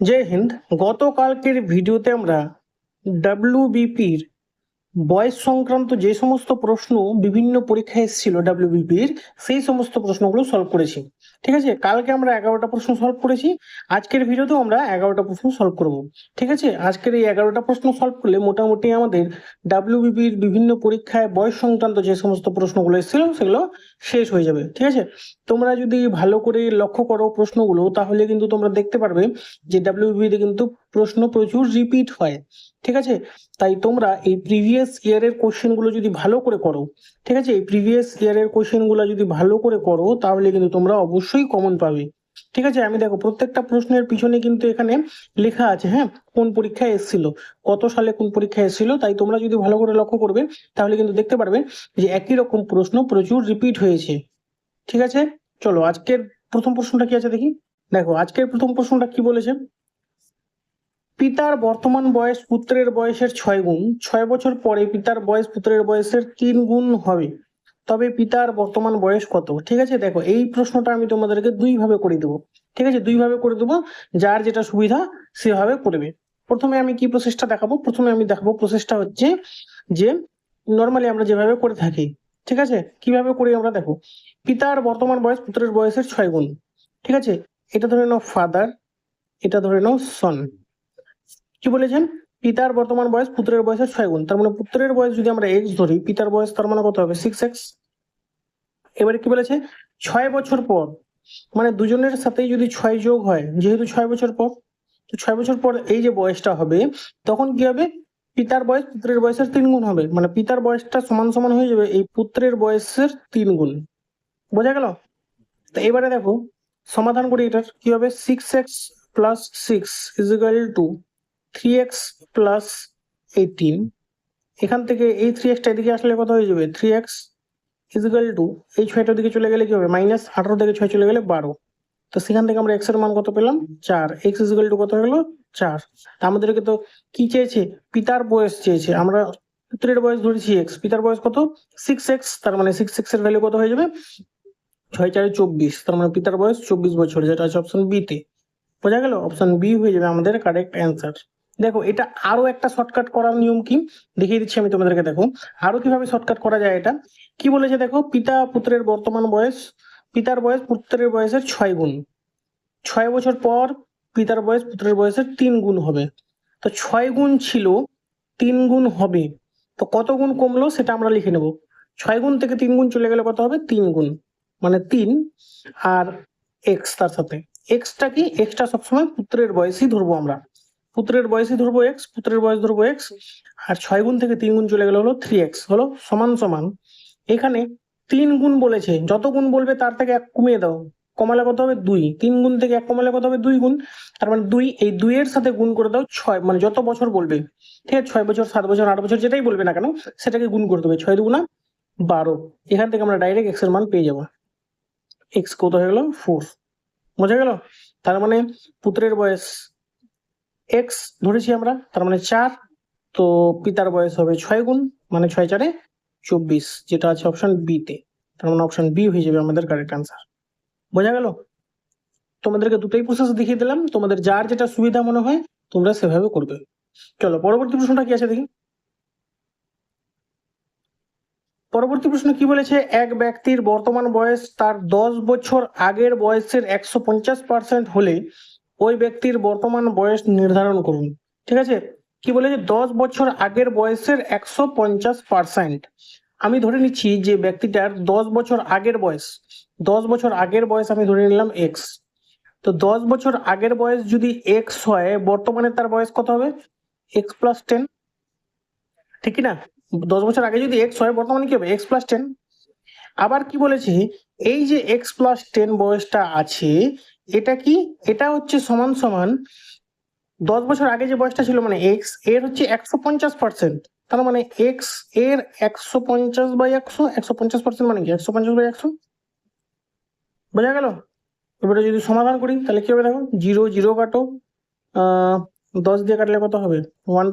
জয় হিন্দ। গতকালকের ভিডিওতে আমরা ডাব্লিউবিপির বয়স সংক্রান্ত যে সমস্ত প্রশ্ন বিভিন্ন পরীক্ষায় এসেছিল ডাব্লিউবিপির সেই সমস্ত প্রশ্নগুলো সলভ করেছি। ঠিক আছে? কালকে আমরা এগারোটা প্রশ্ন সলভ করেছি। আজকের ভিডিওতেও আমরা এগারোটা প্রশ্ন সলভ করব। ঠিক আছে? আজকের এই এগারোটা প্রশ্ন সলভ করলে মোটামুটি আমাদের ডাব্লিউবিপির বিভিন্ন পরীক্ষায় বয়স সংক্রান্ত যে সমস্ত প্রশ্নগুলো এসেছিল, সেগুলো শেষ হয়ে যাবে। ঠিক আছে? তোমরা যদি ভালো করে লক্ষ্য করো প্রশ্নগুলো, তাহলে কিন্তু তোমরা দেখতে পারবে যে ডাব্লিউবিতে কিন্তু প্রশ্ন প্রচুর রিপিট হয়। ঠিক আছে? তাই তোমরা এই প্রিভিয়াস ইয়ারের কোশ্চেনগুলো যদি ভালো করে করো ঠিক আছে? এই প্রিভিয়াস ইয়ারের কোশ্চেনগুলো যদি ভালো করে করো তাহলে কিন্তু তোমরা অবশ্যই কমন পাবে। ঠিক আছে? আমি দেখো, প্রত্যেকটা প্রশ্নের পিছনে কিন্তু এখানে লেখা আছে হ্যাঁ? কোন পরীক্ষায় এসেছিল? কত সালে কোন পরীক্ষায় এসেছিল? তাই তোমরা যদি ভালো করে লক্ষ্য করবে, তাহলে কিন্তু দেখতে পারবে যে একই রকম প্রশ্ন প্রচুর রিপিট হয়েছে। ঠিক আছে? চলো, আজকের প্রথম প্রশ্নটা কি আছে দেখি? দেখো, আজকের প্রথম প্রশ্নটা কি বলেছে? পিতার বর্তমান বয়স পুত্রের বয়সের ছয় গুণ, ছয় বছর পরে পিতার বয়স পুত্রের বয়সের তিন গুণ হবে। তবে পিতার বর্তমান বয়স কত? ঠিক আছে, দেখো, এই প্রশ্নটা আমি তোমাদেরকে দুই ভাবে করে দেবো। ঠিক আছে দুই ভাবে করে দেবো, যার যেটা সুবিধা সেভাবে করবে। প্রথমে আমি কি প্রসেসটা দেখাবো? প্রথমে আমি দেখাবো প্রসেসটা হচ্ছে যে নর্মালি আমরা যেভাবে করে থাকি, ঠিক আছে, কীভাবে করি আমরা দেখো, পিতার বর্তমান বয়স পুত্রের বয়সের ছয় গুণ, ঠিক আছে, এটা ধরে নাও ফাদার এটা ধরে নাও সন কি বলেছেন? পিতার বর্তমান বয়স পুত্রের বয়সের ছয় গুণ। তার মানে পুত্রের বয়স যদি আমরা এক্স ধরি, পিতার বয়স তার মানে কত হবে? সিক্স এক্স এবারে কি বলেছে? ছয় বছর পর মানে দুজনের সাথেই যদি ছয় যোগ হয়, যেহেতু ছয় বছর পর, তো ছয় বছর পর এই যে বয়সটা হবে, তখন কি হবে? পিতার বয়স পুত্রের বয়সের তিন গুণ হবে। মানে পিতার বয়সটা সমান সমান হয়ে যাবে এই পুত্রের বয়সের তিন গুণ। বোঝা গেল? তো এবারে দেখো, সমাধান করি এটার। কি হবে? Six x plus six is equal to three x plus eighteen এখান থেকে এই থ্রি এক্সটা এদিকে আসলে কত হয়ে যাবে? থ্রি এক্স ইজিক্যাল টু এই ছয়টার দিকে চলে গেলে কি হবে? মাইনাস আঠারো থেকে ছয় চলে গেলে বারো। তো সেখান থেকে আমরা এক্সের মান কত পেলাম? চার। এক্স ইজিক্যাল টু কত গেলো চার। আমাদেরকে তো কি চেয়েছে? পিতার বয়স চেয়েছে। আমরা পুত্রের বয়স ধরেছি এক্স পিতার বয়স কত? সিক্স এক্স তার মানে সিক্স এক্সের ভ্যালু কত হয়ে যাবে? ছয় চারে চব্বিশ। তার মানে পিতার বয়স চব্বিশ বছর, যেটা আছে অপশন বি তে। বোঝা গেল? অপশন বি হয়ে যাবে আমাদের কারেক্ট অ্যান্সার দেখো, এটা আরও একটা শর্টকাট করার নিয়ম কি? দেখিয়ে দিচ্ছি আমি তোমাদেরকে, দেখো। আরও কীভাবে শর্টকাট করা যায় এটা? কি বলেছে দেখো? পিতা পুত্রের বর্তমান বয়স, পিতার বয়স পুত্রের বয়সের ছয় গুণ। ছয় বছর পর পিতার বয়স পুত্রের বয়সের তিন গুণ হবে। তো ছয় গুণ ছিল, তিন গুণ হবে। তো কত গুণ কমলো সেটা আমরা লিখে নেব। ছয় গুণ থেকে তিন গুণ চলে গেলে কত হবে? তিন গুণ। মানে তিন আর এক্স তার সাথে। এক্সটা কি? এক্সটা সবসময় পুত্রের বয়সই ধরবো আমরা। পুত্রের বয়সই ধরবো এক্স পুত্রের বয়স ধরবো এক্স আর ছয় গুণ থেকে তিন গুণ চলে গেলে হলো থ্রি এক্স হলো সমান সমান। এখানে তিন গুণ বলেছে, যত গুণ বলবে তার থেকে এক কমিয়ে দাও, কমালে কত হবে দুই, তিন গুণ থেকে এক কমালে কত হবে দুই গুণ, তার মানে দুই, এই দুইয়ের সাথে গুণ করে দাও ছয় মানে যত বছর বলবে, ঠিক আছে, ছয় বছর, সাত বছর, আট বছর যেটাই বলবে না কেন, সেটাকে গুণ করে দেবে, ছয় দুগুণা বারো, এখান থেকে আমরা ডাইরেক্ট এক্সের মান পেয়ে যাব। এক্স কত হয়ে গেল? ফোর বোঝা গেল? তার মানে পুত্রের বয়স এক্স ধরেছি আমরা, তার মানে চার, তো পিতার বয়স হবে ছয় গুণ মানে ছয় চারে চব্বিশ, যেটা আছে অপশন বিতে তার মানে অপশন বি হয়ে যাবে আমাদের কারেক্ট আনসার বোঝা গেল? তোমাদেরকে দুটোই প্রসেস দেখিয়ে দিলাম, তোমাদের যার যেটা সুবিধা মনে হয়, তোমরা সেভাবে করবে। চলো, পরবর্তী প্রশ্নটা কি আছে দেখি? পরবর্তী প্রশ্ন কি বলেছে? এক ব্যক্তির বর্তমান বয়স তার দশ বছর আগের বয়সের একশো পঞ্চাশ পার্সেন্ট হলে ওই ব্যক্তির বর্তমান বয়স নির্ধারণ করুন। ঠিক আছে? কি বলেছে দশ বছর আগের বয়সের একশো পঞ্চাশ পার্সেন্ট আমি ধরে নিচ্ছি যে ব্যক্তিটার দশ বছর আগের বয়স, দশ বছর আগের বয়স আমি ধরে নিলাম এক্স তো দশ বছর আগের বয়স যদি এক্স হয়, বর্তমানে তার বয়স কত হবে? এক্স প্লাস টেন ঠিক না? দশ বছর আগে যদি এক্স হয়, বর্তমানে কি হবে? এক্স প্লাস টেন আবার কি বলেছি? এই যে এক্স প্লাস টেন বয়সটা আছে এটা কি? এটা হচ্ছে সমান সমান দশ বছর আগে যে বয়সটা ছিল মানে এক্সের হচ্ছে একশো পঞ্চাশ পার্সেন্ট তার মানে এক্সের একশো পঞ্চাশ বাই একশো একশো পঞ্চাশ পার্সেন্ট মানে কি? একশো পঞ্চাশ বাই একশো? বোঝা গেল? এবারে যদি সমাধান করি, তাহলে কি হবে দেখো? জিরো জিরো কাটো দশ দিয়ে কাটলে কত হবে? ওয়ান,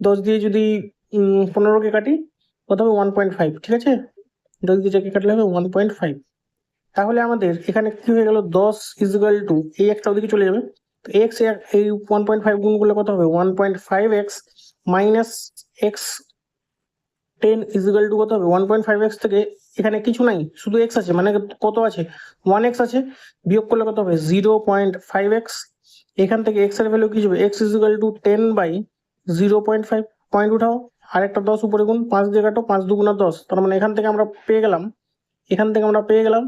দশ দিয়ে যদি পনেরোকে কাটি কত হবে ওয়ান পয়েন্ট ফাইভ, ঠিক আছে? দশ দিয়ে যাকে কাটলে হবে, ওয়ান পয়েন্ট ফাইভ। তাহলে আমাদের এখানে কি হয়ে গেল? দশ ইজিক্যাল টু এই একটা ওদিকে চলে যাবে। তো এক্স এই ওয়ান পয়েন্ট ফাইভ গুণ করলে কত হবে? One point five x minus x ten is equal to কত হবে? ওয়ান পয়েন্ট ফাইভ এক্স থেকে এখানে কিছু নাই, শুধু এক্স আছে মানে কত আছে? ওয়ান এক্স আছে, বিয়োগ করলে কত হবে? জিরো পয়েন্ট ফাইভ এক্স এখান থেকে এক্সের ভ্যালু কি হবে? X is equal to ten by zero point five point উঠাও আর একটা দশ উপরে গুণ, পাঁচ দিয়ে কাটো, পাঁচ দুগুণা দশ। তার মানে এখান থেকে আমরা পেয়ে গেলাম। এখান থেকে আমরা পেয়ে গেলাম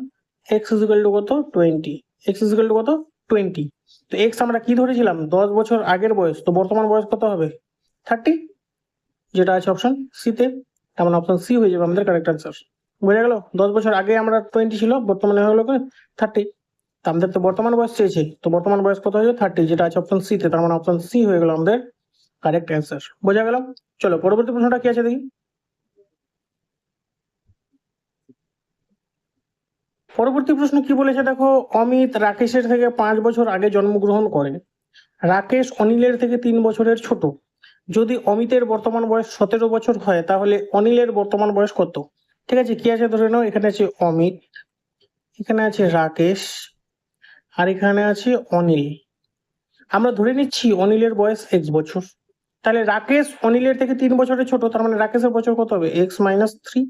এক্স ইজিক্যাল টু কত? Twenty x is equal to কত? টোয়েন্টি তো এক্স আমরা কি ধরেছিলাম? দশ বছর আগের বয়স, তো বর্তমান বয়স কত হবে? থার্টি যেটা আছে অপশন সিতে তার মানে অপশন সি হয়ে যাবে আমাদের কারেক্ট আনসার বোঝা গেল? দশ বছর আগে আমরা টোয়েন্টি ছিল, বর্তমানে গেলো থার্টি তো আমাদের তো বর্তমান বয়স চেয়েছে, তো বর্তমান বয়স কত হয়েছে? থার্টি যেটা আছে অপশন সিতে তার মানে অপশন সি হয়ে গেল আমাদের কারেক্ট অ্যান্সার বোঝা গেল? চলো, পরবর্তী প্রশ্নটা কি আছে দেখি? পরবর্তী প্রশ্ন কি বলেছে? দেখো, অমিত রাকেশের থেকে পাঁচ বছর আগে জন্মগ্রহণ করে। রাকেশ অনিলের থেকে তিন বছরের ছোট। যদি অমিতের বর্তমান বয়স সতেরো বছর হয়, তাহলে অনিলের বর্তমান বয়স কত? ঠিক আছে, কি আছে ধরে নাও? এখানে আছে অমিত, এখানে আছে রাকেশ, আর এখানে আছে অনিল। আমরা ধরে নিচ্ছি অনিলের বয়স এক্স বছর। তাহলে রাকেশ অনিলের থেকে তিন বছরের ছোট, তার মানে রাকেশের বছর কত হবে? এক্স মাইনাস থ্রি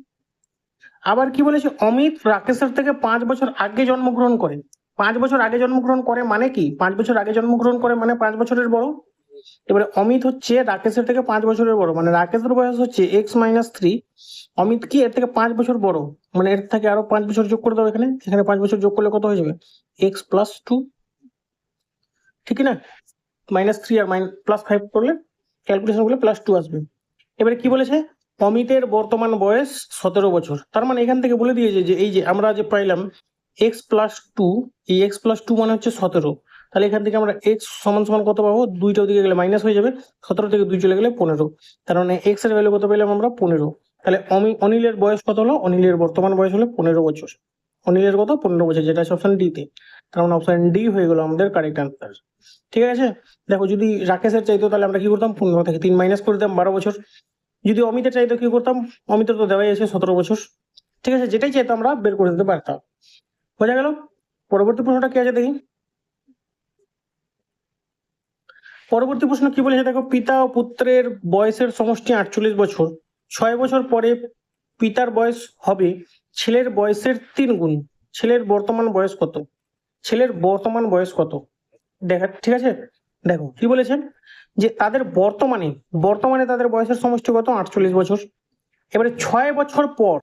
আবার কি বলেছে? অমিত রাকেশের থেকে পাঁচ বছর আগে জন্মগ্রহণ করে। পাঁচ বছর আগে জন্মগ্রহণ করে মানে কি? পাঁচ বছর আগে জন্মগ্রহণ করে মানে পাঁচ বছরের বড়? এবারে অমিত হচ্ছে রাকেশের থেকে পাঁচ বছরের বড়। মানে রাকেশের বয়স হচ্ছে এক্স মাইনাস থ্রি অমিত কি? এর থেকে পাঁচ বছর বড়। মানে এর থেকে আরও পাঁচ বছর যোগ করে দাও এখানে। এখানে পাঁচ বছর যোগ করলে কত হয়ে যাবে? এক্স প্লাস টু ঠিক না? মাইনাস থ্রি আর মাইনাস প্লাস ফাইভ করলে ক্যালকুলেশন করলে প্লাস টু আসবে। এবারে কি বলেছে? অমিতের বর্তমান বয়স সতেরো বছর। তার মানে এখান থেকে বলে দিয়েছে যে, এই যে আমরা যে পাইলাম এক্স প্লাস টু এই এক্স প্লাস টু মানে হচ্ছে সতেরো। তাহলে এখান থেকে আমরা এক্স সমান সমান কত পাবো? দুইটা দিকে গেলে মাইনাস হয়ে যাবে, সতেরো থেকে দুই চলে গেলে পনেরো। তার মানে এক্সের ভ্যালু কত পেলাম আমরা? পনেরো। তাহলে অমি, অনিলের বয়স কত হলো? অনিলের বর্তমান বয়স হলো পনেরো বছর। অনিলের কত? পনেরো বছর, যেটা আছে অপশন ডি তে তার মানে অপশন ডি হয়ে গেল আমাদের কারেক্ট আনসার ঠিক আছে? দেখো, যদি রাকেশের চাইতো তাহলে আমরা কি করতাম? পনেরো থেকে তিন মাইনাস করে দিতাম, বারো বছর। যদি অমিতের চাইতো কি করতাম? অমিতের তো দেওয়াই আছে সতেরো বছর। ঠিক আছে, যেটাই চাইতো আমরা বের করে দিতে পারতাম। বোঝা গেল? পরবর্তী প্রশ্নটা কি আছে দেখি? পরবর্তী প্রশ্ন কি বলেছে? দেখো, পিতা ও পুত্রের বয়সের সমষ্টি আটচল্লিশ বছর। ছয় বছর পরে পিতার বয়স হবে। ছেলের বয়সের তিন গুণ। ছেলের বর্তমান বয়স কত? ছেলের বর্তমান বয়স কত? দেখা, ঠিক আছে? দেখো, কি বলেছেন? যে তাদের বর্তমানে বর্তমানে তাদের বয়সের সমষ্টি কত? আটচল্লিশ বছর। এবারে ছয় বছর পর,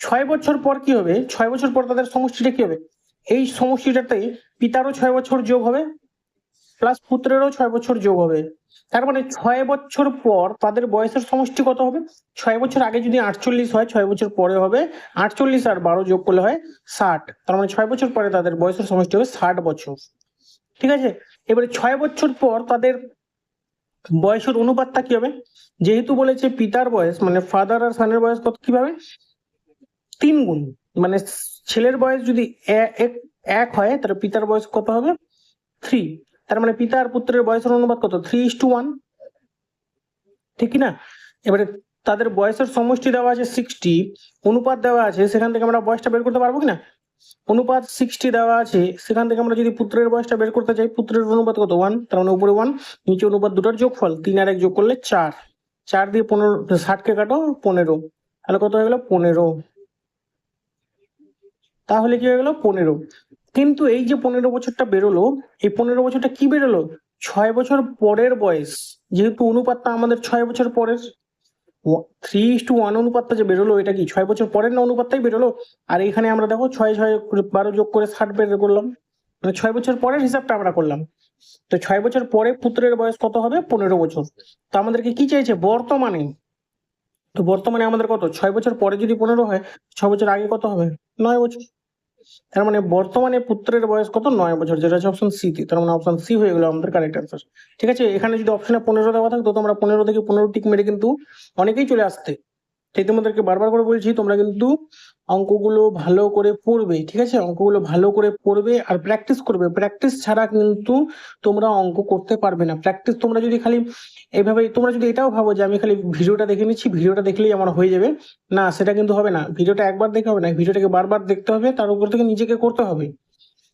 ছয় বছর পর কি হবে? ছয় বছর পর তাদের সমষ্টিটা কি হবে? এই সমষ্টিটাতে পিতারও ছয় বছর যোগ হবে প্লাস পুত্রেরও ছয় বছর যোগ হবে। তার মানে ছয় বছর পর তাদের বয়সের সমষ্টি কত হবে? ছয় বছর আগে যদি আটচল্লিশ হয়, ছয় বছর পরে হবে আটচল্লিশ আর বারো যোগ করলে হয় ষাট। তার মানে ছয় বছর পরে তাদের বয়সের সমষ্টি হবে ষাট বছর। ঠিক আছে? এবারে ছয় বছর পর তাদের বয়সের অনুপাতটা কি হবে? যেহেতু বলেছে পিতার বয়স মানে ফাদার আর সানের বয়স কত কীভাবে? তিন গুণ। মানে ছেলের বয়স যদি এক হয়, তাহলে পিতার বয়স কত হবে? থ্রি তার মানে পিতা আর পুত্রের বয়সের অনুপাত কত? থ্রি ইস টু ওয়ান ঠিক না? এবারে তাদের বয়সের সমষ্টি দেওয়া আছে সিক্সটি অনুপাত দেওয়া আছে, সেখান থেকে আমরা বয়সটা বের করতে পারব কিনা অনুপাত সিক্সটি দেওয়া আছে, সেখান থেকে আমরা যদি পুত্রের বয়সটা বের করতে চাই, পুত্রের অনুপাত কত? ওয়ান তার মানে উপরে ওয়ান নিচে অনুপাত দুটোর যোগফল, তিন আর এক যোগ করলে চার। চার দিয়ে পনেরো ষাটকে কাটো, পনেরো। তাহলে কত হয়ে গেল? পনেরো। তাহলে কি হয়ে গেল? পনেরো। কিন্তু এই যে পনেরো বছরটা বেরোলো, এই পনেরো বছরটা কি বেরোলো? ছয় বছর পরের বয়স। যেহেতু অনুপাতটা আমাদের ছয় বছর পরের থ্রি ইস টু ওয়ান অনুপাতটা যে বেরোলো, এটা কি? ছয় বছর পরের না অনুপাতটাই বেরোলো? আর এখানে আমরা দেখো ছয় ছয়, বারো যোগ করে ষাট বের করলাম। মানে ছয় বছর পরের হিসাবটা আমরা করলাম। তো ছয় বছর পরে পুত্রের বয়স কত হবে? পনেরো বছর। তো আমাদেরকে কি চাইছে? বর্তমানে। তো বর্তমানে আমাদের কত? ছয় বছর পরে যদি পনেরো হয়, ছয় বছর আগে কত হবে? নয় বছর। তার মানে বর্তমানে পুত্রের বয়স কত? নয় বছর, যেটা হচ্ছে অপশন সি তার মানে অপশন সি হয়ে গেল আমাদের কারেক্ট অ্যান্সার ঠিক আছে? এখানে যদি অপশনে পনেরো দেওয়া থাকতো তোমরা পনেরো থেকে পনেরো টিক মেরে কিন্তু অনেকেই চলে আসতে। তাই তোমাদেরকে বারবার করে বলছি, তোমরা কিন্তু অঙ্কগুলো ভালো করে পড়বে, ঠিক আছে? অঙ্কগুলো ভালো করে পড়বে আর প্র্যাকটিস করবে। প্র্যাকটিস ছাড়া কিন্তু তোমরা অঙ্ক করতে পারবে না। প্র্যাকটিস তোমরা যদি খালি এইভাবে তোমরা যদি এটাও ভাবো যে আমি খালি ভিডিওটা দেখে নিচ্ছি, ভিডিওটা দেখলেই আমার হয়ে যাবে, না, সেটা কিন্তু হবে না। ভিডিওটা একবার দেখে হবে না, ভিডিওটাকে বারবার দেখতে হবে, তার উপর থেকে নিজেকে করতে হবে,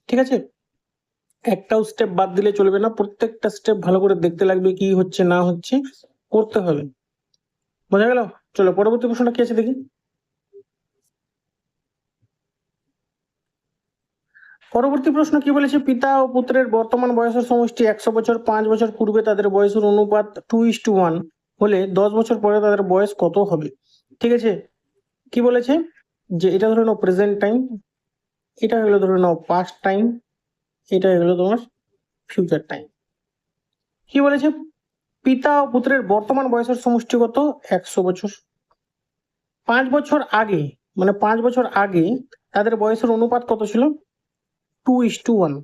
ঠিক আছে? একটাও স্টেপ বাদ দিলে চলবে না, প্রত্যেকটা স্টেপ ভালো করে দেখতে লাগবে কি হচ্ছে, না হচ্ছে, করতে হবে। বোঝা গেল? চলো, পরবর্তী প্রশ্নটা কি আছে দেখি? পরবর্তী প্রশ্ন কি বলেছে? পিতা ও পুত্রের বর্তমান বয়সের সমষ্টি একশো বছর, পাঁচ বছর পূর্বে তাদের বয়সের অনুপাত টু ইস টু ওয়ান হলে দশ বছর পরে তাদের বয়স কত হবে? ঠিক আছে? কি বলেছে? যে এটা ধরে নাও প্রেজেন্ট টাইম এটা হলো ধরে নাও পাস্ট টাইম এটা হলো তোমার ফিউচার টাইম কি বলেছে? পিতা ও পুত্রের বর্তমান বয়সের সমষ্টি কত একশো বছর। পাঁচ বছর আগে মানে পাঁচ বছর আগে তাদের বয়সের অনুপাত কত ছিল? টু ইস টু ওয়ান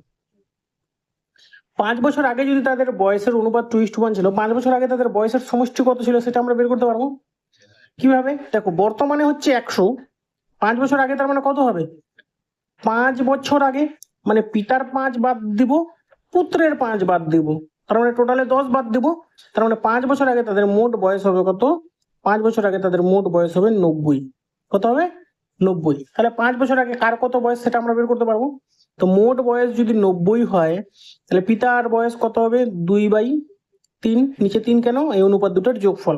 পাঁচ বছর আগে যদি তাদের বয়সের অনুপাত টু ইস টু ওয়ান ছিল, পাঁচ বছর আগে তাদের বয়সের সমষ্টি কত ছিল সেটা আমরা বের করতে পারব। কীভাবে? দেখো, বর্তমানে হচ্ছে একশো। পাঁচ বছর আগে তার মানে কত হবে? পাঁচ বছর আগে মানে পিতার পাঁচ বাদ দিব, পুত্রের পাঁচ বাদ দিব। তার মানে টোটালে দশ বাদ দিব। তার মানে পাঁচ বছর আগে তাদের মোট বয়স হবে কত? পাঁচ বছর আগে তাদের মোট বয়স হবে নব্বই। কত হবে? নব্বই। তাহলে পাঁচ বছর আগে কার কত বয়স সেটা আমরা বের করতে পারব। তো মোট বয়স যদি নব্বই হয়, তাহলে পিতার বয়স কত হবে? দুই বাই তিন। নিচে তিন কেন? এই অনুপাত দুটোর যোগফল।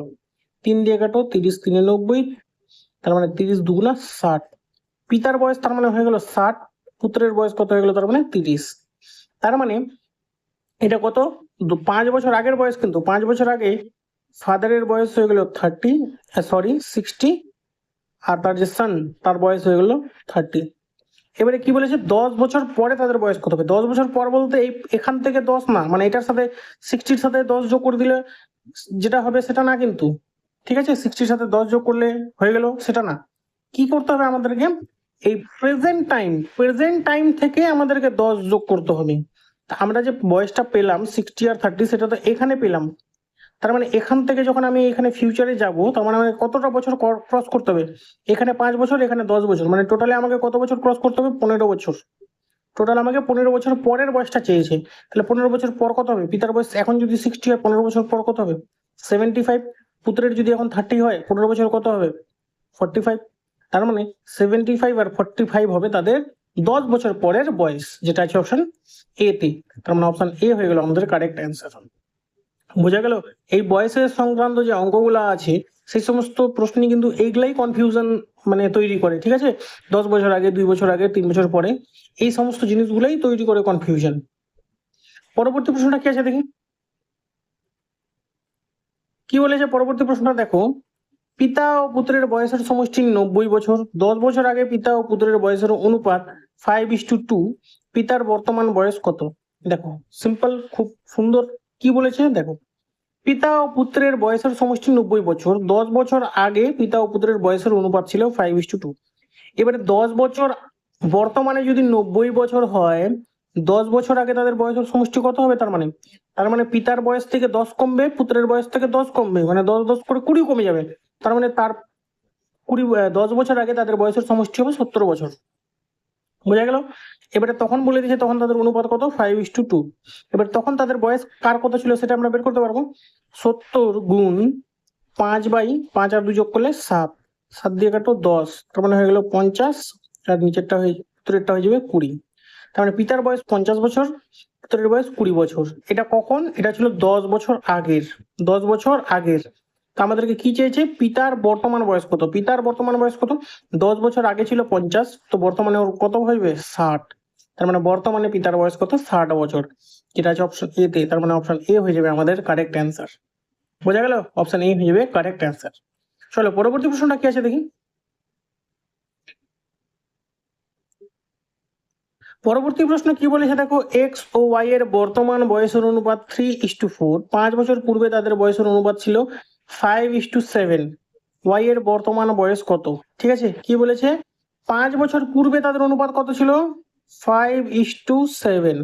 তিন দিয়ে কাটো, তিরিশ তিনে নব্বই। তার মানে তিরিশ দুগুণা ষাট। পিতার বয়স তার মানে হয়ে গেল ষাট। পুত্রের বয়স কত হয়ে গেল? তার মানে তিরিশ। তার মানে এটা কত? পাঁচ বছর আগের বয়স কিন্তু, পাঁচ বছর আগে ফাদারের বয়স হয়ে গেল থার্টি সরি সিক্সটি আর তার যে সান তার বয়স হয়ে গেল থার্টি এবারে কি বলেছে? দশ বছর পরে তাদের বয়স কত হবে? দশ বছর পর বলতে এই, এখান থেকে দশ না মানে এটার সাথে সিক্সটির সাথে দশ যোগ করে দিলে যেটা হবে সেটা না কিন্তু। ঠিক আছে? সিক্সটির সাথে দশ যোগ করলে হয়ে গেল সেটা না। কি করতে হবে আমাদেরকে? এই প্রেজেন্ট টাইম প্রেজেন্ট টাইম থেকে আমাদেরকে দশ যোগ করতে হবে। আমরা যে বয়সটা পেলাম সিক্সটি আর থার্টি সেটা তো এখানে পেলাম। তার মানে এখান থেকে যখন আমি এখানে ফিউচারে যাব, তার মানে আমাকে কতটা বছর ক্রস করতে হবে? এখানে পাঁচ বছর, এখানে দশ বছর মানে টোটালে আমাকে কত বছর ক্রস করতে হবে? পনেরো বছর। টোটাল আমাকে পনেরো বছর পরের বয়সটা চেয়েছে। তাহলে পনেরো বছর পর কত হবে? পিতার বয়স এখন যদি সিক্সটি হয়, পনেরো বছর পর কত হবে? সেভেন্টি ফাইভ পুত্রের যদি এখন থার্টি হয়, পনেরো বছর কত হবে? ফর্টি ফাইভ তার মানে সেভেন্টি ফাইভ আর ফর্টি ফাইভ হবে তাদের দশ বছর পরের বয়স, যেটা আছে অপশন এ তে। তার মানে অপশন এ হয়ে গেল আমাদের কারেক্ট অ্যান্সার বোঝা গেল? এই বয়সের সংক্রান্ত যে অঙ্কগুলো আছে, সেই সমস্ত প্রশ্নই কিন্তু এইগুলাই কনফিউশন মানে তৈরি করে, ঠিক আছে? দশ বছর আগে, দুই বছর আগে, তিন বছর পরে, এই সমস্ত জিনিসগুলাই তৈরি করে কনফিউশন পরবর্তী প্রশ্নটা কি আছে দেখি? কি বলেছে? পরবর্তী প্রশ্নটা দেখো। পিতা ও পুত্রের বয়সের সমষ্টি নব্বই বছর। দশ বছর আগে পিতা ও পুত্রের বয়সের অনুপাত ফাইভ ইস টু টু পিতার বর্তমান বয়স কত? দেখো সিম্পল খুব সুন্দর। কি বলেছে? দেখো, পিতা ও পুত্রের বয়সের সমষ্টি নব্বই বছর। দশ বছর আগে পিতা ও পুত্রের বয়সের অনুপাত ছিল ফাইভ ইস টু টু এবারে দশ বছর বর্তমানে যদি নব্বই বছর হয়, দশ বছর আগে তাদের বয়সের সমষ্টি কত হবে? তার মানে তার মানে পিতার বয়স থেকে দশ কমবে, পুত্রের বয়স থেকে দশ কমবে মানে দশ দশ করে কুড়ি কমে যাবে। তার মানে তার কুড়ি দশ বছর আগে তাদের বয়সের সমষ্টি হবে সত্তর বছর। বোঝা গেল? এবারে তখন বলে দিয়েছে, তখন তাদের অনুপাত কত? ফাইভ ইস টু টু এবার তখন তাদের বয়স কার কত ছিল সেটা আমরা বের করতে পারব। সত্তর গুণ পাঁচ বাই পাঁচ আর দুই যোগ করলে সাত। সাত দিয়ে কাটো দশ। তার মানে হয়ে গেল পঞ্চাশ, আর নিচেরটা হয়ে, উত্তরেরটা হয়ে যাবে কুড়ি। তার মানে পিতার বয়স পঞ্চাশ বছর, পুত্রের বয়স কুড়ি বছর। এটা কখন? এটা ছিল দশ বছর আগের, দশ বছর আগের। আমাদেরকে কি চেয়েছে? পিতার বর্তমান বয়স কত? পিতার বর্তমান বয়স কত? দশ বছর আগে ছিল পঞ্চাশ, তো বর্তমানে ওর কত হইবে? ষাট। তার মানে বর্তমানে পিতার বয়স কত? ষাট বছর। যেটা আছে অপশন এ তে, তার মানে অপশন এ হয়ে যাবে আমাদের কারেক্ট অ্যান্সার বোঝা গেল? অপশন এ হয়ে যাবে কারেক্ট অ্যান্সার চলো, পরবর্তী প্রশ্নটা কি আছে দেখি? পরবর্তী প্রশ্ন কি বলেছে? দেখো এক্স ও ওয়াই এর বর্তমান বয়সের অনুপাত থ্রি ইস টু ফোর পাঁচ বছর পূর্বে তাদের বয়সের অনুপাত ছিল five is to seven y এর বর্তমান বয়স কত? ঠিক আছে? কি বলেছে? পাঁচ বছর পূর্বে তাদের অনুপাত কত ছিল? ফাইভ ইস টু সেভেন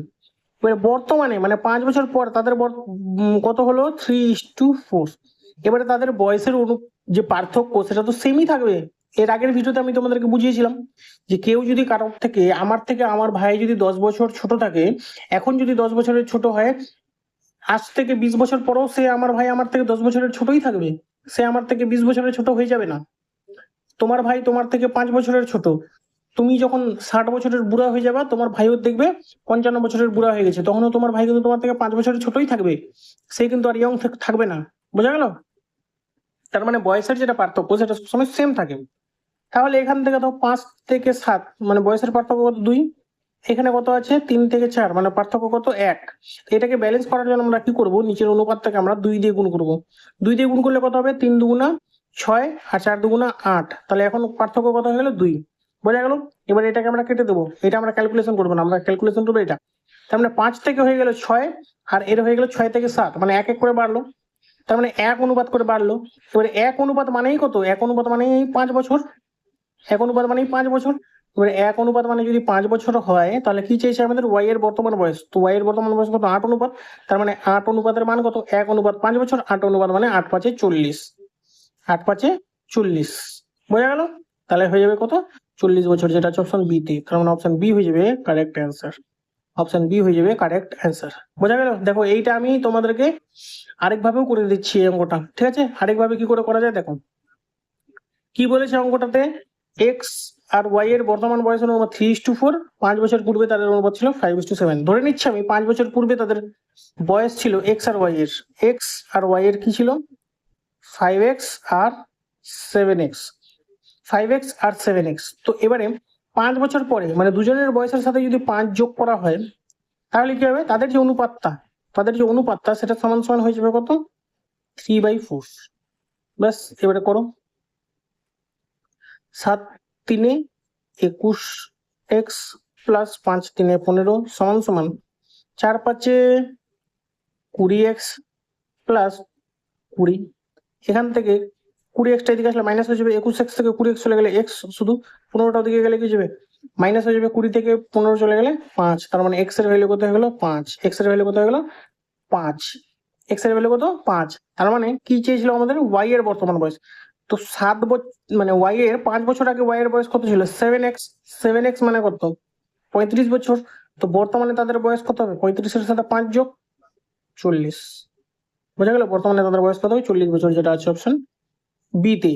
বর্তমানে মানে পাঁচ বছর পর তাদের কত হলো? থ্রি ইস টু ফোর এবারে তাদের বয়সের অনু, যে পার্থক্য, সেটা তো সেমই থাকবে। এর আগের ভিডিওতে আমি তোমাদেরকে বুঝিয়েছিলাম যে কেউ যদি কারোর থেকে, আমার থেকে আমার ভাই যদি দশ বছর ছোট থাকে, এখন যদি দশ বছরের ছোট হয়, আজ থেকে বিশ বছর পরেও সে আমার ভাই আমার থেকে দশ বছরের ছোটই থাকবে। সে আমার থেকে বিশ বছরের ছোট হয়ে যাবে না। তোমার ভাই তোমার থেকে পাঁচ বছরের ছোট। তুমি যখন ষাট বছরের বুড়া হয়ে যাবে, তোমার ভাইও দেখবে পঞ্চান্ন বছরের বুড়া হয়ে গেছে। তখনও তোমার ভাই কিন্তু তোমার থেকে পাঁচ বছরের ছোটই থাকবে। সে কিন্তু আর ইয়ং থাকবে না। বোঝা গেল? তার মানে বয়সের যেটা পার্থক্য, সেটা সবসময় সেম থাকে। তাহলে এখান থেকে তো পাঁচ থেকে সাত মানে বয়সের পার্থক্য কত? দুই। এখানে কত আছে? তিন থেকে চার মানে পার্থক্য কত? এক। এটাকে ব্যালেন্স করার জন্য আমরা কি করব? নিচের অনুপাতটাকে আমরা দুই দিয়ে গুণ করব। দুই দিয়ে গুণ করলে কত হবে? তিন দুগুণা ছয় আর চার দুগুণা আট। তাহলে এখন পার্থক্য কত হয়ে গেল? দুই। বোঝা গেল? এবার এটাকে আমরা কেটে দেবো। এটা আমরা ক্যালকুলেশন করব না, আমরা ক্যালকুলেশন করব এটা। তার মানে পাঁচ থেকে হয়ে গেল ছয় আর এর হয়ে গেল ছয় থেকে সাত মানে এক এক করে বাড়লো। তার মানে এক অনুপাত করে বাড়লো। এবারে এক অনুপাত মানেই কত? এক অনুপাত মানেই পাঁচ বছর। এক অনুপাত মানেই পাঁচ বছর। এবারে এক অনুপাত মানে যদি পাঁচ বছর হয়, তাহলে কি চাইছে আমাদের? ওয়াই এর বর্তমান বয়স। তো ওয়াই এর বর্তমান বয়স কত? আট অনুপাত। তার মানে আট অনুপাতের মান কত? এক অনুপাত পাঁচ বছর, আট অনুপাত মানে আট পাঁচে চল্লিশ। আট পাঁচে চল্লিশ। বোঝা গেল? তাহলে হয়ে যাবে কত? চল্লিশ বছর, যেটা আছে অপশন বি তে। তার মানে অপশন বি হয়ে যাবে কারেক্ট অ্যান্সার অপশন বি হয়ে যাবে কারেক্ট অ্যান্সার বোঝা গেল? দেখো, এইটা আমি তোমাদেরকে আরেকভাবেও করে দিচ্ছি এই অঙ্কটা। ঠিক আছে? আরেকভাবে কি করে করা যায়? দেখো। কি বলেছে অঙ্কটাতে? এক্স আর ওয়াই এর বর্তমান বয়সের অনুপাত থ্রি ইস টু ফোর পাঁচ বছর পূর্বে তাদের অনুপাত ছিল ফাইভ ইস টু সেভেন ধরে নিচ্ছি আমি, পাঁচ বছর পূর্বে তাদের বয়স ছিল এক্স আর ওয়াই এর। এক্স আর ওয়াই এর কি ছিল? ফাইভ এক্স আর সেভেন এক্স ফাইভ এক্স আর সেভেন এক্স তো এবারে পাঁচ বছর পরে মানে দুজনের বয়সের সাথে যদি পাঁচ যোগ করা হয়, তাহলে কি হবে? তাদের যে অনুপাতটা, তাদের যে অনুপাতটা, সেটা সমান সমান হয়ে যাবে কত? থ্রি বাই ফোর ব্যাস, এবারে করো। সাত তিনে একুশ এক্স প্লাস পাঁচ তিনে পনেরো সমান সমান চার পাঁচে কুড়ি এক্স প্লাস কুড়ি। এখান থেকে কুড়ি এক্সটা এদিকে আসলে মাইনাস হয়ে যাবে, একুশ এক্স থেকে কুড়ি এক্স চলে গেলে এক্স শুধু পনেরোটা দিকে গেলে কি যাবে? মাইনাস হয়ে যাবে কুড়ি থেকে পনেরো চলে গেলে পাঁচ, তার মানে এক্সের ভ্যালু কত হয়ে গেলো পাঁচ, এক্সের ভ্যালু কত হয়ে গেলো পাঁচ, এক্সের ভ্যালু কত? পাঁচ, তার মানে কি চেয়েছিল আমাদের? ওয়াই এর বর্তমান বয়স। তো সাত বছর মানে ওয়াই এর পাঁচ বছর আগে ওয়াই এর বয়স কত ছিল? সেভেন এক্স সেভেন এক্স মানে কত? পঁয়ত্রিশ বছর। তো বর্তমানে তাদের বয়স কত হবে? পঁয়ত্রিশের সাথে পাঁচ যোগ চল্লিশ। বোঝা গেল? বর্তমানে তাদের বয়স কত হবে? চল্লিশ বছর যেটা আছে অপশন বি তে।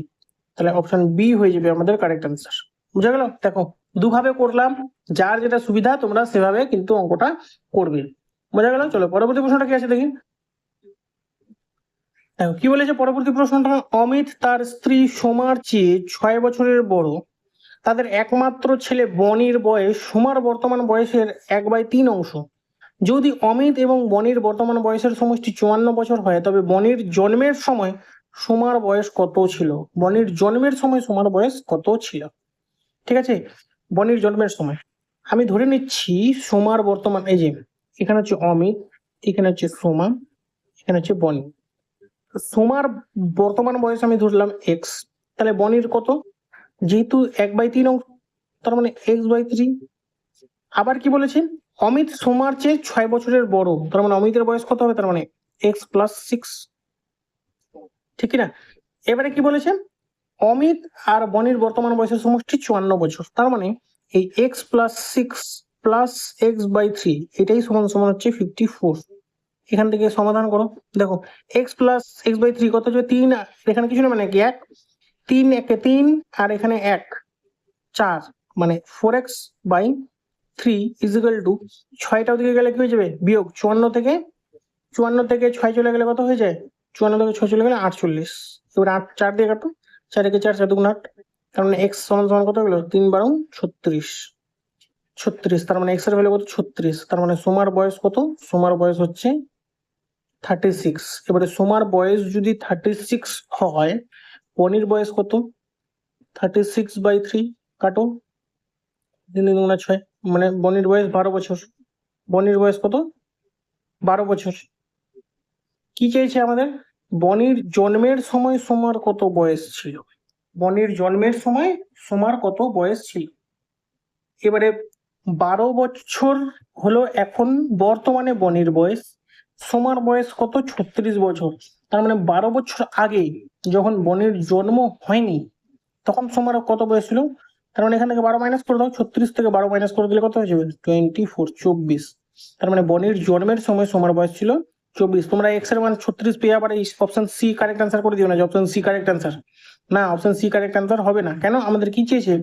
তাহলে অপশন বি হয়ে যাবে আমাদের কারেক্ট অ্যান্সার বুঝা গেল? দেখো, দুভাবে করলাম। যার যেটা সুবিধা, তোমরা সেভাবে কিন্তু অঙ্কটা করবে। বোঝা গেল? চলো, পরবর্তী প্রশ্নটা কি আছে দেখো? কি বলেছে? পরবর্তী প্রশ্নটা, অমিত তার স্ত্রী সোমার চেয়ে ছয় বছরের বড়। তাদের একমাত্র ছেলে বনির বয়স, সোমার বর্তমান বয়সের এক বাই তিন অংশ। যদি অমিত এবং বনির বর্তমান বয়সের সমষ্টি চুয়ান্ন বছর হয়, তবে বনির জন্মের সময় সোমার বয়স কত ছিল? বনির জন্মের সময় সোমার বয়স কত ছিল? ঠিক আছে? বনির জন্মের সময়। আমি ধরে নিচ্ছি সোমার বর্তমান, এই যে, এখানে হচ্ছে অমিত, এখানে হচ্ছে সোমা, এখানে হচ্ছে বনি। সোমার বর্তমান বয়স আমি ধরলাম এক্স তাহলে বনির কত? যেহেতু এক বাই তিন অংশ তার মানে এক্স বাই থ্রি আবার কি বলেছে? অমিত সোমার চেয়ে ছয় বছরের বড়। তার মানে অমিতের বয়স কত হবে? তার মানে এক্স প্লাস সিক্স ঠিক না? এবারে কি বলেছে? অমিত আর বনির বর্তমান বয়সের সমষ্টি চুয়ান্ন বছর। তার মানে এই x plus six plus x by three এটাই সমান সমান হচ্ছে ফিফটি ফোর এখান থেকে সমাধান করো। দেখো x plus x by three কত? হচ্ছে তিন, এখানে কিছু না মানে কি এক? তিন, একে তিন, আর এখানে এক। চার মানে four x by three is equal to ছয়টা ওদিকে গেলে কি হয়ে যাবে? বিয়োগ চুয়ান্ন থেকে চুয়ান্ন থেকে ছয় চলে গেলে কত হয়ে যায়? চুয়ান্ন থেকে ছয় চলে গেলে আটচল্লিশ। এবার আট, চার দিয়ে কাটো। চার একে চার চার দুগুণ আট। তার মানে এক্স সমান সমান কত হলো? তিন বারো ছত্রিশ। ছত্রিশ, তার মানে এক্সের ভ্যালু কত? ছত্রিশ। তার মানে সোমার বয়স কত? সোমার বয়স হচ্ছে থার্টি সিক্স এবারে সোমার বয়স যদি থার্টি সিক্স হয় বনির বয়স কত? থার্টি সিক্স বাই থ্রি কাটো ছয় মানে বনির বয়স বারো বছর। বনির বয়স কত? বারো বছর। কি চাইছে আমাদের? বনির জন্মের সময় সোমার কত বয়স ছিল? বনির জন্মের সময় সোমার কত বয়স ছিল? এবারে বারো বছর হলো এখন বর্তমানে বনির বয়স। সোমার বয়স কত? ছত্রিশ বছর। তার মানে বারো বছর আগে যখন বনির জন্ম হয়নি, তখন সোমার কত বয়স ছিল? তার মানে এখান থেকে বারো মাইনাস করে দাও, ছত্রিশ থেকে বারো মাইনাস করে দিলে কত হয়ে যাবে? টোয়েন্টি ফোর চব্বিশ। তার মানে বনির জন্মের সময় সোমার বয়স ছিল চব্বিশ। তোমরা এক্স মান ছত্রিশ পেয়ে আবার অপশন সি কারেক্ট অ্যান্সার করে দিও না অপশন সি কারেক্ট অ্যান্সার না অপশন সি কারেক্ট অ্যান্সার হবে না। কেন? আমাদের কি চেয়েছে?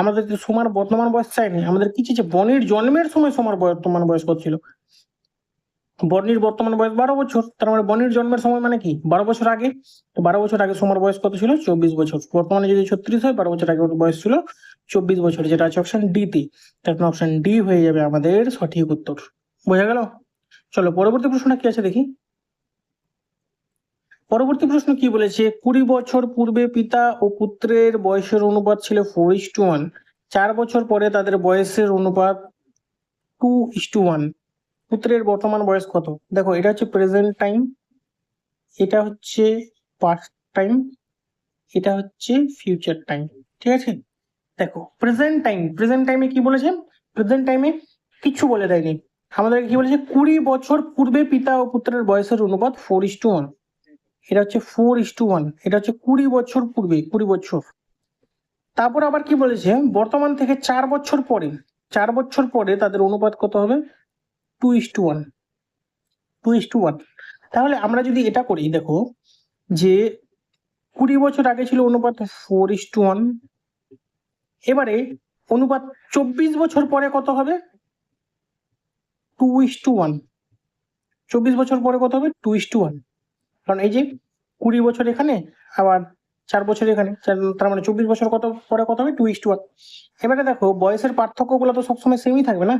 আমাদের তো সমান বর্তমান বয়স চাইনি আমাদের কি চেয়েছে? বনির জন্মের সময় সমান বর্তমান বয়স কত ছিল? বর্ণির বর্তমান বয়স বারো বছর, তার মানে বর্ণির জন্মের সময় মানে কি? বারো বছর আগে। তো বারো বছর আগে সময়ের বয়স কত ছিল? চব্বিশ বছর। বর্তমানে যদি ছত্রিশ হয়, বারো বছর আগে ওর বয়স ছিল চব্বিশ বছর, যেটা আছে অপশন ডি তে। তখন অপশন ডি হয়ে যাবে আমাদের সঠিক উত্তর। বোঝা গেল? চলো, পরবর্তী প্রশ্নটা কি আছে দেখি? পরবর্তী প্রশ্ন কি বলেছে? কুড়ি বছর পূর্বে পিতা ও পুত্রের বয়সের অনুপাত ছিল ফোর ইস টু ওয়ান চার বছর পরে তাদের বয়সের অনুপাত টু ইস টু ওয়ান পুত্রের বর্তমান বয়স কত? দেখো, এটা হচ্ছে প্রেজেন্ট টাইম এটা হচ্ছে পাস্ট টাইম এটা হচ্ছে ফিউচার টাইম ঠিক আছে? দেখো প্রেজেন্ট টাইম প্রেজেন্ট টাইমে কি বলেছে প্রেজেন্ট টাইমে কিছু বলে দেয়নি। আমাদের কি বলেছে? কুড়ি বছর পূর্বে পিতা ও পুত্রের বয়সের অনুপাত ফোর ইস টু ওয়ান এটা হচ্ছে ফোর ইস টু ওয়ান এটা হচ্ছে কুড়ি বছর পূর্বে, কুড়ি বছর। তারপর আবার কি বলেছে? বর্তমান থেকে চার বছর পরে, চার বছর পরে তাদের অনুপাত কত হবে? Two is to two one two is to two one যদি এটা করি, দেখো, যে কুড়ি বছর আগে ছিল অনুপাত ফোর ইস টু ওয়ান এবারে অনুপাত চব্বিশ বছর পরে কত হবে? টু ইস টু ওয়ান চব্বিশ বছর পরে কত হবে? টু ইস টু ওয়ান কারণ এই যে কুড়ি বছর এখানে, আবার চার বছর এখানে তার মানে চব্বিশ বছর কত, পরে কত হবে? টু ইস টু ওয়ান এবারে দেখো, বয়সের পার্থক্যগুলো তো সবসময় সেমই থাকবে না?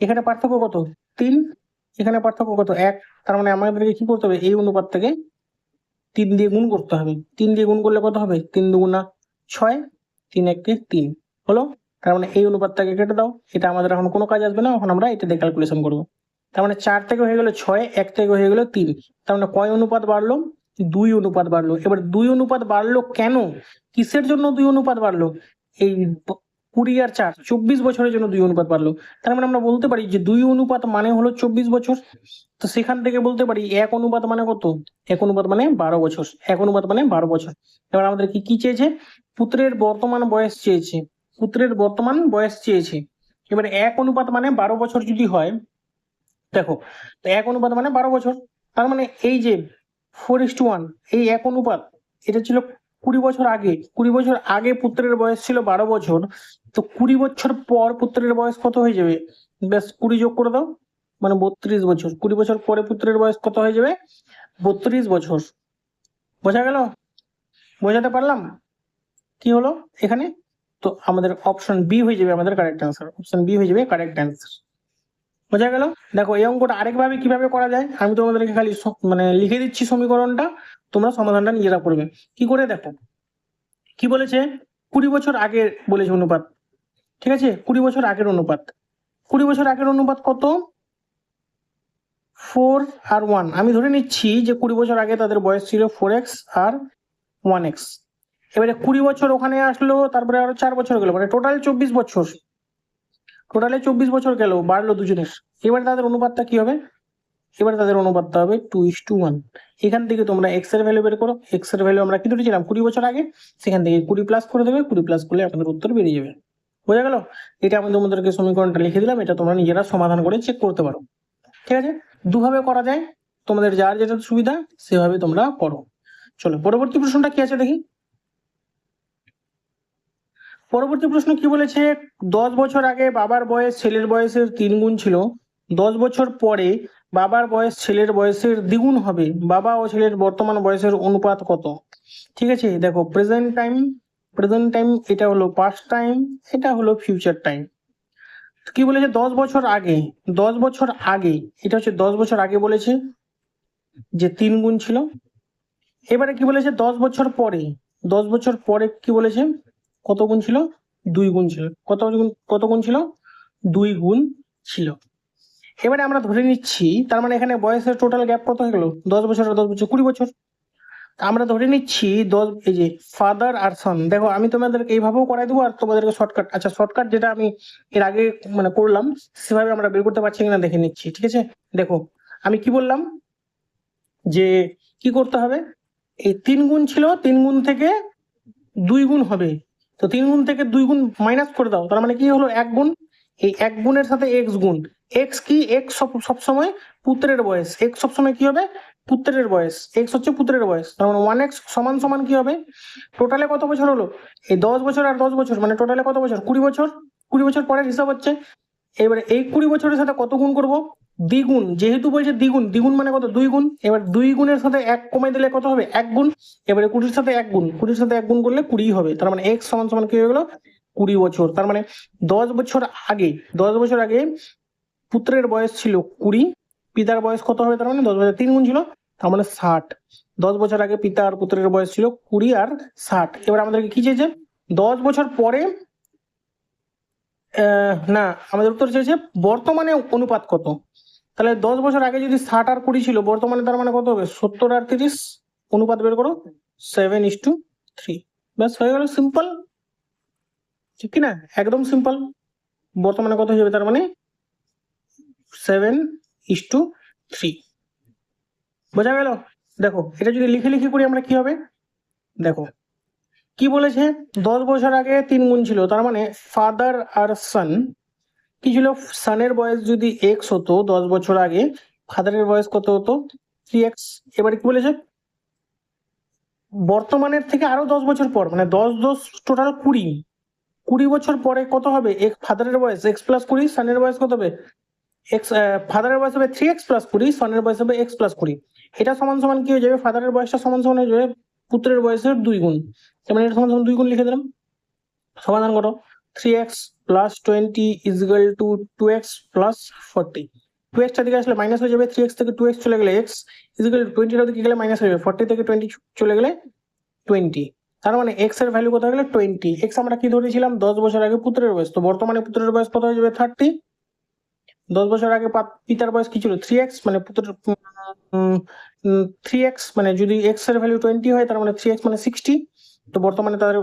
এখানে পার্থক্য কত? তিন। এখানে পার্থক্য কত? এক। তার মানে আমাদেরকে কি করতে হবে? এই অনুপাত থেকে তিন দিয়ে গুণ করতে হবে। তিন দিয়ে গুণ করলে কত হবে? তিন দুগুণা ছয়। তিন এককে তিন। হলো? তার মানে এই অনুপাতটাকে কেটে দাও। এটা আমাদের এখন কোনো কাজ আসবে না। এখন আমরা এটা দিয়ে ক্যালকুলেশন করব। তার মানে চার থেকে হয়ে গেলো ছয়, এক থেকে হয়ে গেলো তিন। তার মানে কয় অনুপাত বাড়লো? দুই অনুপাত বাড়লো। এবার দুই অনুপাত বাড়লো কেন? কিসের জন্য দুই অনুপাত বাড়লো? এই কুড়ি আর চার, চব্বিশ বছরের জন্য দুই অনুপাত বাড়লো। তার মানে আমরা বলতে পারি যে দুই অনুপাত মানে হলো চব্বিশ বছর। তো সেখান থেকে বলতে পারি এক অনুপাত মানে কত? এক অনুপাত মানে বারো বছর। এক অনুপাত মানে বারো বছর। এবার আমাদের কি কি চেয়েছে? পুত্রের বর্তমান বয়স চেয়েছে। পুত্রের বর্তমান বয়স চেয়েছে। এবারে এক অনুপাত মানে বারো বছর যদি হয়, দেখো, তো এক অনুপাত মানে বারো বছর। তার মানে এই যে ফোর ইস টু ওয়ান এই এক অনুপাত, এটা ছিল কুড়ি বছর আগে। কুড়ি বছর আগে পুত্রের বয়স ছিল বারো বছর। তো কুড়ি বছর পর পুত্রের বয়স কত হয়ে যাবে? ব্যাস, কুড়ি যোগ করে দাও মানে বত্রিশ বছর। কুড়ি বছর পরে পুত্রের বয়স কত হয়ে যাবে? বত্রিশ বছর। বোঝা গেল? বোঝাতে পারলাম? কি হলো এখানে? তো আমাদের অপশন বি হয়ে যাবে আমাদের কারেক্ট অ্যান্সার অপশন বি হয়ে যাবে কারেক্ট অ্যান্সার বোঝা গেল? দেখো, এই অঙ্কটা আরেকভাবে কীভাবে করা যায়? আমি তোমাদেরকে খালি মানে লিখে দিচ্ছি সমীকরণটা, তোমরা সমাধানটা নিজেরা করবে। কি করে দেখো? কি বলেছে? কুড়ি বছর আগে বলেছে অনুপাত। ঠিক আছে? কুড়ি বছর আগের অনুপাত। কুড়ি বছর আগের অনুপাত কত? ফোর আর ওয়ান। আমি ধরে নিচ্ছি যে কুড়ি বছর আগে তাদের বয়স ছিল ফোর এক্স আর ওয়ান এক্স। এবারে কুড়ি বছর ওখানে আসলো, তারপরে আরও চার বছর গেল। মানে টোটাল চব্বিশ বছর। টোটালে চব্বিশ বছর গেল, বাড়লো দুজনের। এবারে তাদের অনুপাতটা কি হবে? এবারে তাদের অনুপাতটা হবে টু ইস টু ওয়ান। এখান থেকে তোমরা এক্সের ভ্যালু বের করো। এক্সের ভ্যালু আমরা কি ধরেছিলাম? কুড়ি বছর আগে, সেখান থেকে কুড়ি প্লাস করে দেবে। কুড়ি প্লাস করলে আপনাদের উত্তর বেরিয়ে যাবে। বোঝা গেল? এটা আমি তোমাদেরকে সমীকরণটা লিখে দিলাম, এটা তোমরা নিজেরা সমাধান করে চেক করতে পারো। ঠিক আছে? দুভাবে করা যায়, তোমাদের যার যেটা সুবিধা, সেভাবে তোমরা করো। চলো, পরবর্তী প্রশ্নটা কি আছে দেখি? পরবর্তী প্রশ্ন কি বলেছে? দশ বছর আগে বাবার বয়স ছেলের বয়সের তিন গুণ ছিল, দশ বছর পরে বাবার বয়স ছেলের বয়সের দ্বিগুণ হবে, বাবা ও ছেলের বর্তমান বয়সের অনুপাত কত? ঠিক আছে, দেখো প্রেজেন্ট টাইম প্রেজেন্ট টাইম এটা হলো পাস্ট টাইম এটা হলো ফিউচার টাইম কি বলেছে? দশ বছর আগে, দশ বছর আগে, এটা হচ্ছে দশ বছর আগে বলেছে, যে তিন গুণ ছিল। এবারে কি বলেছে? দশ বছর পরে, দশ বছর পরে কি বলেছে? কত গুণ ছিল? দুই গুণ ছিল। কত গুণ কত গুণ ছিল? দুই গুণ ছিল। এবারে আমরা ধরে নিচ্ছি, তার মানে এখানে বয়সের টোটাল গ্যাপ কত হয়ে গেল? দশ বছর দশ বছর, কুড়ি বছর। আমরা ধরে নিচ্ছি এই যে ফাদার আর সন দেখো আমি তোমাদেরকে এইভাবেও করাই দেবো আর তোমাদেরকে শর্টকাট আচ্ছা শর্টকাট যেটা আমি এর আগে মানে করলাম, সেভাবে আমরা বের করতে পারছি কিনা দেখে নিচ্ছি, ঠিক আছে? দেখো, আমি কি বললাম? যে কি করতে হবে? এই তিন গুণ ছিল, তিন গুণ থেকে দুই গুণ হবে। তো তিন গুণ থেকে দুই গুণ মাইনাস করে দাও, তার মানে কি হলো এক গুণ? এই এক গুণের সাথে এক্স গুণ। এক্স কি? এক্স সব, সবসময় পুত্রের বয়স। এক্স সবসময় কি হবে? পুত্রের বয়স এক্স হচ্ছে পুত্রের বয়স। তার মানে ওয়ান এক্স সমান সমান কি হবে? টোটালে কত বছর হলো? এই দশ বছর আর দশ বছর মানে টোটালে কত বছর? কুড়ি বছর। কুড়ি বছর পরের হিসাব হচ্ছে, এবারে এই কুড়ি বছরের সাথে কত গুণ করব? দ্বিগুণ, যেহেতু বলছে দ্বিগুণ দ্বিগুণ মানে কত? দুই গুণ। এবার দুই গুণের সাথে এক কমে দিলে কত হবে? এক গুণ। এবারে কুড়ির সাথে এক গুণ। কুড়ির সাথে এক গুণ করলে কুড়ি হবে। তার মানে এক্স সমান সমান কি হয়ে গেলো? কুড়ি বছর। তার মানে দশ বছর আগে, দশ বছর আগে পুত্রের বয়স ছিল কুড়ি। পিতার বয়স কত হবে? তার মানে দশ বছর। তিন গুণ ছিল, তার মানে ষাট। দশ বছর আগে পিতা আর পুত্রের বয়স ছিল কুড়ি আর ষাট। এবার আমাদেরকে কি চেয়েছে? দশ বছর পরে না, আমাদের উত্তর চেয়েছে বর্তমানে অনুপাত কত? তাহলে দশ বছর আগে যদি ষাট আর কুড়ি ছিল, বর্তমানে তার মানে কত হবে? সত্তর আর তিরিশ। অনুপাত বের করো, সেভেন ইস টু থ্রি। ব্যাস, হয়ে গেল সিম্পল। ঠিক কি না? একদম সিম্পল। বর্তমানে কত হয়ে যাবে তার মানে? সেভেন ইস টু থ্রি বোঝা গেল? দেখো, এটা যদি লিখে লিখে করি আমরা কি হবে? দেখো, কি বলেছে? দশ বছর আগে তিন গুণ ছিল, তার মানে ফাদার আর সান কি ছিল? সানের বয়স যদি এক্স হতো, দশ বছর আগে ফাদারের বয়স কত হতো? থ্রি এক্স এবারে কি বলেছে? বর্তমানের থেকে আরও দশ বছর পর মানে দশ দশ টোটাল কুড়ি। কুড়ি বছর পরে কত হবে? এক ফাদারের বয়স এক্স প্লাস কুড়ি সানের বয়স কত হবে? এক্স ফাদারের বয়স হবে থ্রি এক্স প্লাস কুড়ি সনের বয়স হবে এক্স প্লাস কুড়ি। এটা সমান সমান কি হয়ে যাবে? ফাদারের বয়সটা সমান সমান হয়ে যাবে পুত্রের বয়সের দুই গুণ। মানে এটা সমান সমান দুই গুণ লিখে দিলাম। সমাধান করো। Three x plus twenty is equal to two x plus forty two extra দিকে আসলে মাইনাস হয়ে যাবে। থ্রি এক্স থেকে টু এক্স চলে গেলে এক্স ইজিক্যাল টোয়েন্টিটা দিকে গেলে মাইনাস হয়ে যাবে। ফোরটি থেকে টোয়েন্টি চলে গেলে টোয়েন্টি তার মানে এক্সের ভ্যালু কত গেলে? টোয়েন্টি এক্স আমরা কি ধরেছিলাম? দশ বছর আগে পুত্রের বয়স। তো বর্তমানে পুত্রের বয়স কত হয়ে যাবে? থার্টি দশ বছর আগে পিতার বয়স কি ছিল? থ্রি এক্স মানে পুত্রের থ্রি এক্স মানে যদি এক্সের ভ্যালু টোয়েন্টি হয়, তার মানে থ্রি এক্স মানে সিক্সটি তো বর্তমানে তাদের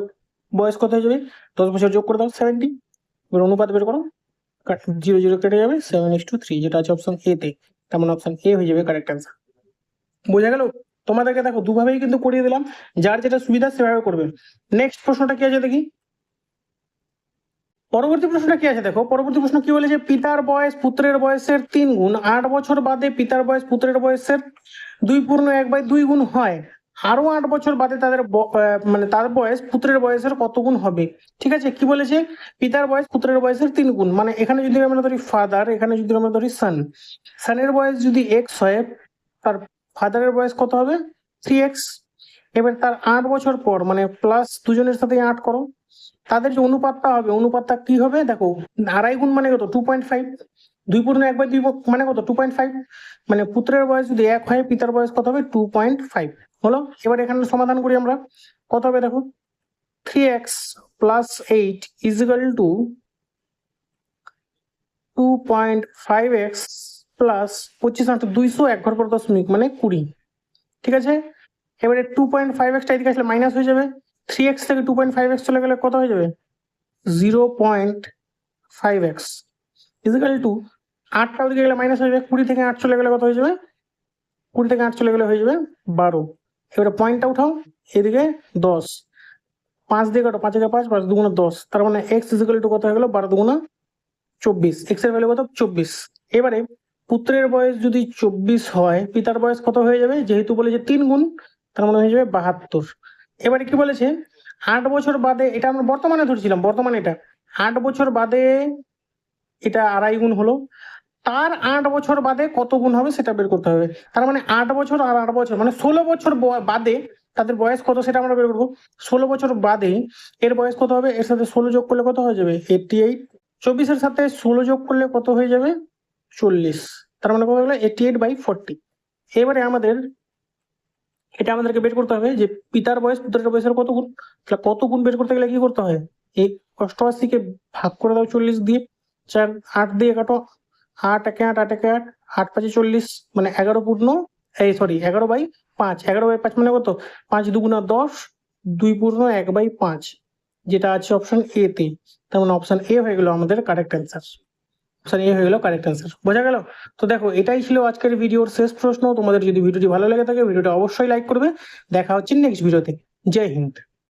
বয়স কত হয়ে যাবে? দশ বছর যোগ করে দাও সেভেন্টি এবার অনুপাত বের করো। জিরো জিরো কেটে যাবে সেভেন এক্স টু থ্রি যেটা আছে অপশন এ তে। তার মানে অপশন এ হয়ে যাবে কারেক্ট অ্যান্সার বোঝা গেল? তোমাদেরকে দেখো, দুভাবেই কিন্তু করিয়ে দিলাম। যার যেটা সুবিধা, সেভাবে করবে। নেক্সট প্রশ্নটা কি আছে দেখি? পরবর্তী প্রশ্নটা কি আছে? দেখো, পরবর্তী প্রশ্ন কি বলেছে? পিতার বয়স পুত্রের বয়সের তিন গুণ। আট বছর বাদে পিতার বয়স পুত্রের বয়সের দুই পূর্ণ এক বাই দুই গুণ হয়। আরও আট বছর বাদে তাদের মানে তার বয়স পুত্রের বয়সের কত গুণ হবে? ঠিক আছে, কি বলেছে? পিতার বয়স পুত্রের বয়সের তিন গুণ। মানে এখানে যদি আমরা ধরি ফাদার এখানে যদি আমরা ধরি সান সানের বয়স যদি এক্স হয়, তার ফাদারের বয়স কত হবে? থ্রি এক্স এবার তার আট বছর পর মানে প্লাস দুজনের সাথে আট করো। তাদের যে অনুপাতটা হবে, অনুপাতটা কি হবে? দেখো, আড়াই গুণ মানে কত? টু পয়েন্ট ফাইভ দুই পূর্ণ এক বাই দুই মানে কত? টু পয়েন্ট ফাইভ মানে পুত্রের বয়স যদি এক হয়, পিতার বয়স কত হবে? টু পয়েন্ট ফাইভ হলো? এবার এখানে সমাধান করি আমরা। কত হবে দেখো? Three x plus eight is equal to two point five x plus পঁচিশ দুইশো এক ঘর পর দশমিক মানে কুড়ি। ঠিক আছে? এবারে টু পয়েন্ট ফাইভ এক্সটা এদিকে আসলে মাইনাস হয়ে যাবে। থ্রি এক্স থেকে টু পয়েন্ট ফাইভ এক্স চলে গেলে কত হয়ে যাবে? Zero point five x is equal to আটটা ওদিকে গেলে মাইনাস হয়ে যাবে, কুড়ি থেকে আট চলে গেলে কত হয়ে যাবে? কুড়ি থেকে আট চলে গেলে হয়ে যাবে বারো। এবারে পয়েন্টটা উঠাও, এদিকে দশ। পাঁচ দিয়ে কাটো, পাঁচ পাঁচ পাঁচ দুগুণা দশ। তার মানে এক্স ইজিক্যাল টু কত হয়ে গেল? বারো দুগুণা চব্বিশ। এক্সের ভ্যালু কত? চব্বিশ। এবারে পুত্রের বয়স যদি চব্বিশ হয়, পিতার বয়স কত হয়ে যাবে? যেহেতু বলেছে তিন গুণ, তার মানে হয়ে যাবে বাহাত্তর। এবারে কি বলেছে? আট বছর বাদে, এটা আমরা বর্তমানে ধরছিলাম, বর্তমানে এটা। আট বছর বাদে এটা আড়াই গুণ হলো। তার আট বছর বাদে কত গুণ হবে সেটা বের করতে হবে। তার মানে আট বছর আর আট বছর মানে ষোলো বছর বাদে তাদের বয়স কত সেটা আমরা বের করব। ষোলো বছর বাদে এর বয়স কত হবে? এর সাথে ষোলো যোগ করলে কত হয়ে যাবে? এইটটি এইট চব্বিশের সাথে ষোলো যোগ করলে কত হয়ে যাবে? চল্লিশ। তার মানে কত গেলো? এইটটি এইট বাই ফোরটি এবারে আমাদের এটা আমাদেরকে বের করতে হবে যে পিতার বয়স, পুত্রের বয়সের কত গুণ? তাহলে কত গুণ বের করতে গেলে কি করতে হয় এই অষ্টআশিকে ভাগ করে দাও চল্লিশ দিয়ে, চার, আট দিয়ে কাটো। আট একে আট আট একে আট আট পাঁচে চল্লিশ মানে এগারো পূর্ণ, এই সরি এগারো বাই পাঁচ। এগারো বাই পাঁচ মানে কত? পাঁচ দুগুণা দশ, দুই পূর্ণ, এক বাই পাঁচ, যেটা আছে অপশন এ তে। তার মানে অপশন এ হয়ে গেল আমাদের কারেক্ট অ্যান্সার অপশন এ হয়ে গেল কারেক্ট অ্যান্সার বোঝা গেল? তো দেখো, এটাই ছিল আজকের ভিডিওর শেষ প্রশ্ন। তোমাদের যদি ভিডিওটি ভালো লেগে থাকে, ভিডিওটা অবশ্যই লাইক করবে। দেখা হচ্ছে নেক্সট ভিডিওতে। জয় হিন্দ।